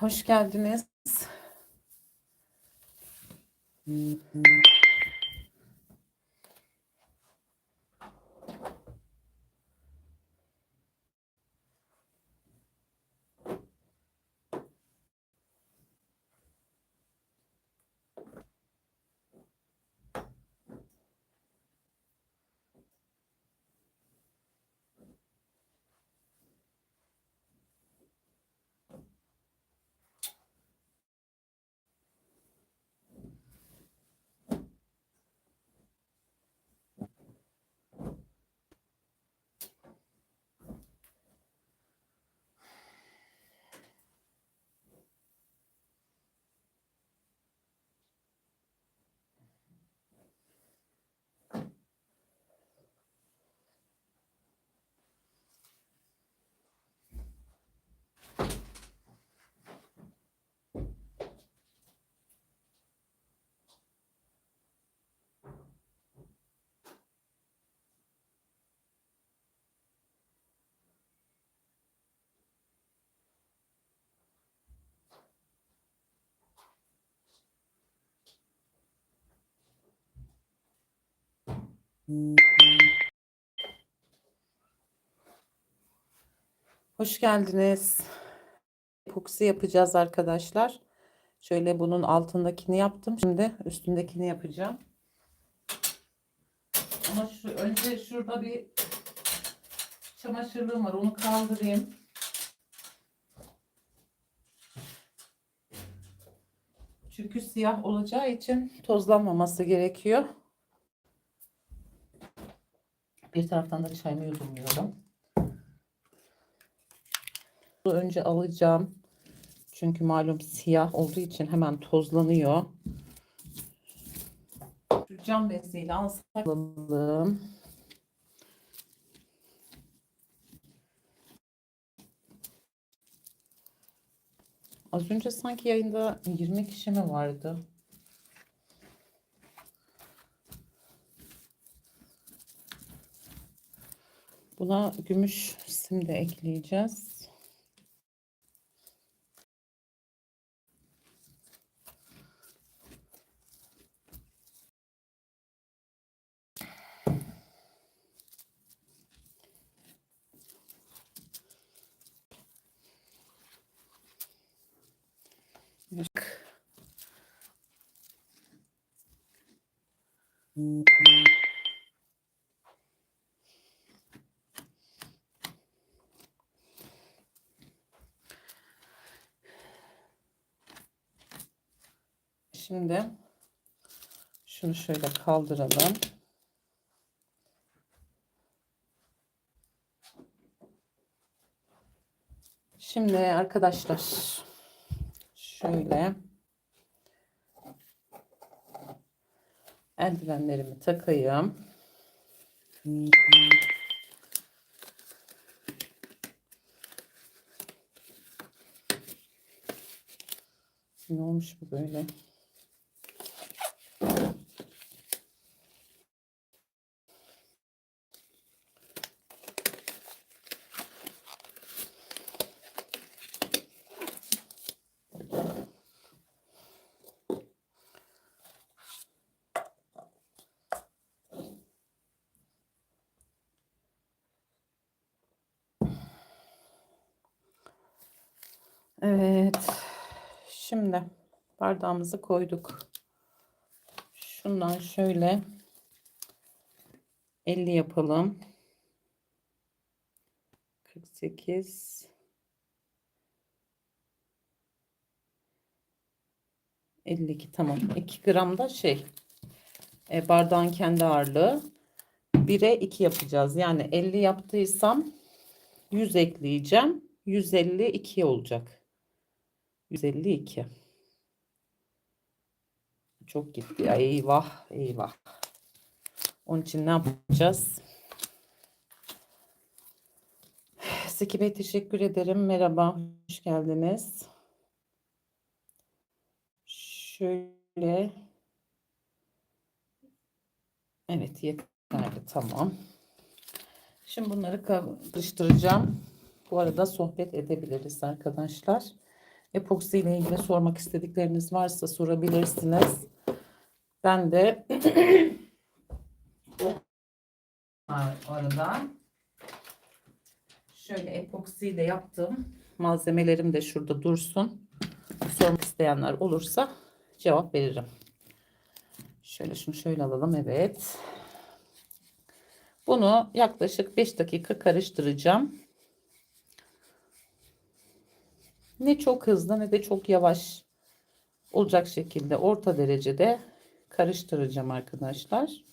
hoş geldiniz. Hoş geldiniz. Epoksi yapacağız arkadaşlar. Şöyle bunun altındakini yaptım. Şimdi üstündekini yapacağım. Ama şu, önce şurada bir çamaşırlığım var. Onu kaldırayım. Çünkü siyah olacağı için tozlanmaması gerekiyor. Bir taraftan da çayımı yudumluyorum. Önce alacağım. Çünkü malum siyah olduğu için hemen tozlanıyor. Cam beziyle alsalım. Az önce sanki yayında 20 kişi mi vardı? Buna gümüş sim de ekleyeceğiz. Şimdi şunu şöyle kaldıralım. Şimdi arkadaşlar şöyle eldivenlerimi takayım. Ne olmuş bu böyle? Evet. Şimdi bardağımızı koyduk. Şundan şöyle 50 yapalım. 48 52 tamam. 2 gram da şey e, bardağın kendi ağırlığı. 1'e 2 yapacağız. Yani 50 yaptıysam 100 ekleyeceğim. 152 olacak. 152. Çok gitti ya. Eyvah, eyvah. Onun için ne yapacağız? Seki Bey teşekkür ederim. Merhaba, hoş geldiniz. Şöyle. Evet, yeterli. Tamam. Şimdi bunları karıştıracağım. Bu arada sohbet edebiliriz arkadaşlar. Epoksi ile ilgili sormak istedikleriniz varsa sorabilirsiniz. Ben de arada şöyle epoksi de yaptım. Malzemelerim de şurada dursun. Sormak isteyenler olursa cevap veririm. Şöyle şunu şöyle alalım. Evet. Bunu yaklaşık 5 dakika karıştıracağım. Ne çok hızlı ne de çok yavaş olacak şekilde orta derecede karıştıracağım arkadaşlar.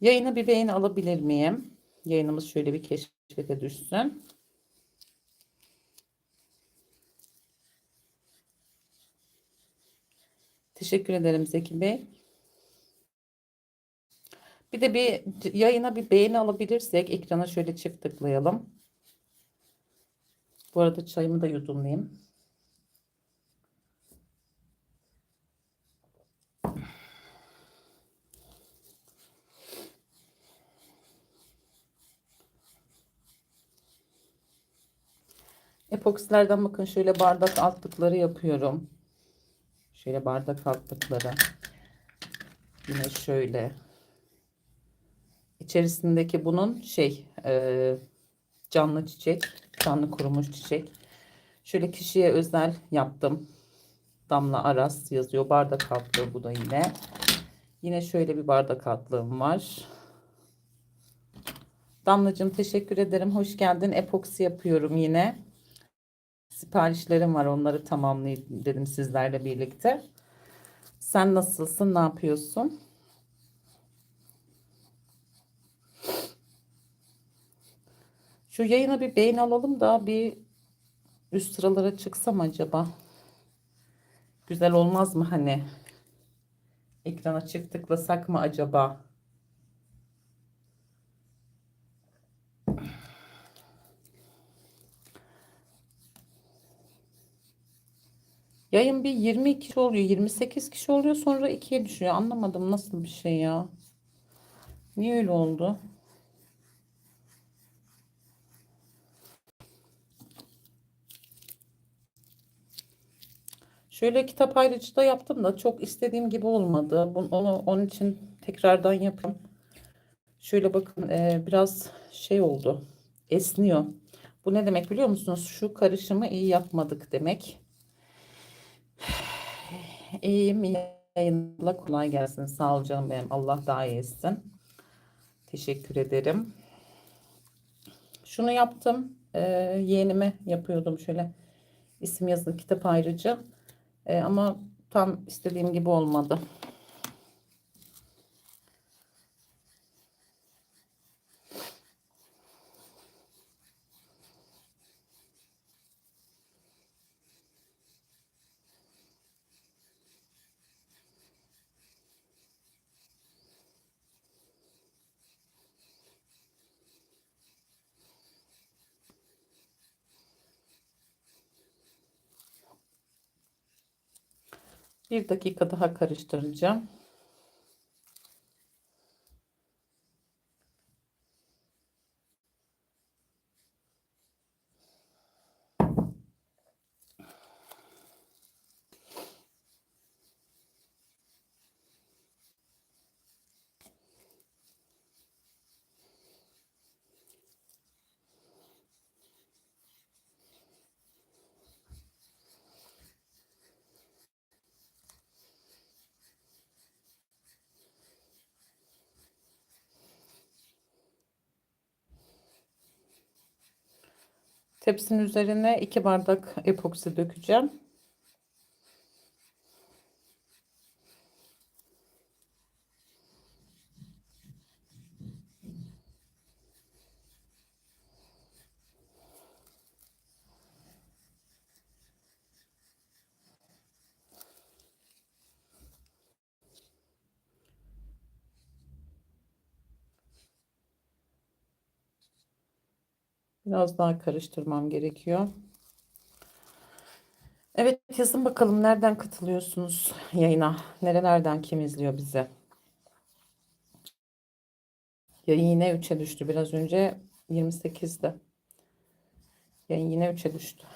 Yayına bir beğeni alabilir miyim? Yayınımız şöyle bir keşfete düşsün. Teşekkür ederim Zeki Bey. Bir de bir yayına bir beğeni alabilirsek ekrana şöyle çift tıklayalım. Bu arada çayımı da yudumlayayım. Epoksilerden bakın şöyle bardak altlıkları yapıyorum. Şöyle bardak altlıkları. Yine şöyle. İçerisindeki bunun şey e, canlı çiçek, canlı kurumuş çiçek. Şöyle kişiye özel yaptım. Damla Aras yazıyor. Bardak altlığı bu da yine. Yine şöyle bir bardak altlığım var. Damlacığım teşekkür ederim. Hoş geldin. Epoksi yapıyorum yine. Siparişlerim var. Onları tamamlayayım dedim sizlerle birlikte. Sen nasılsın? Ne yapıyorsun? Şu yayına bir beğeni alalım da bir üst sıralara çıksam acaba. Güzel olmaz mı hani? Ekrana çift tıklasak mı acaba? Yayın bir 22 kişi oluyor, 28 kişi oluyor sonra 2'ye düşüyor. Anlamadım nasıl bir şey ya. Niye öyle oldu? Şöyle kitap ayrıcı da yaptım da çok istediğim gibi olmadı. Bunu, onu, onun için tekrardan yapayım. Şöyle bakın e, biraz şey oldu. Esniyor. Bu ne demek biliyor musunuz? Şu karışımı iyi yapmadık demek. İyiyim. iyi Yayınla kolay gelsin. Sağ ol canım benim. Allah daha iyi. Teşekkür ederim. Şunu yaptım. Ee, yeğenime yapıyordum şöyle. isim yazılı kitap ayrıcı. Ee, ama tam istediğim gibi olmadı. Bir dakika daha karıştıracağım. Tepsinin üzerine iki bardak epoksi dökeceğim. Biraz daha karıştırmam gerekiyor. Evet yazın bakalım nereden katılıyorsunuz yayına? Nerelerden kim izliyor bizi? Yayın yine 3'e düştü. Biraz önce 28'de. Yani yine 3'e düştü.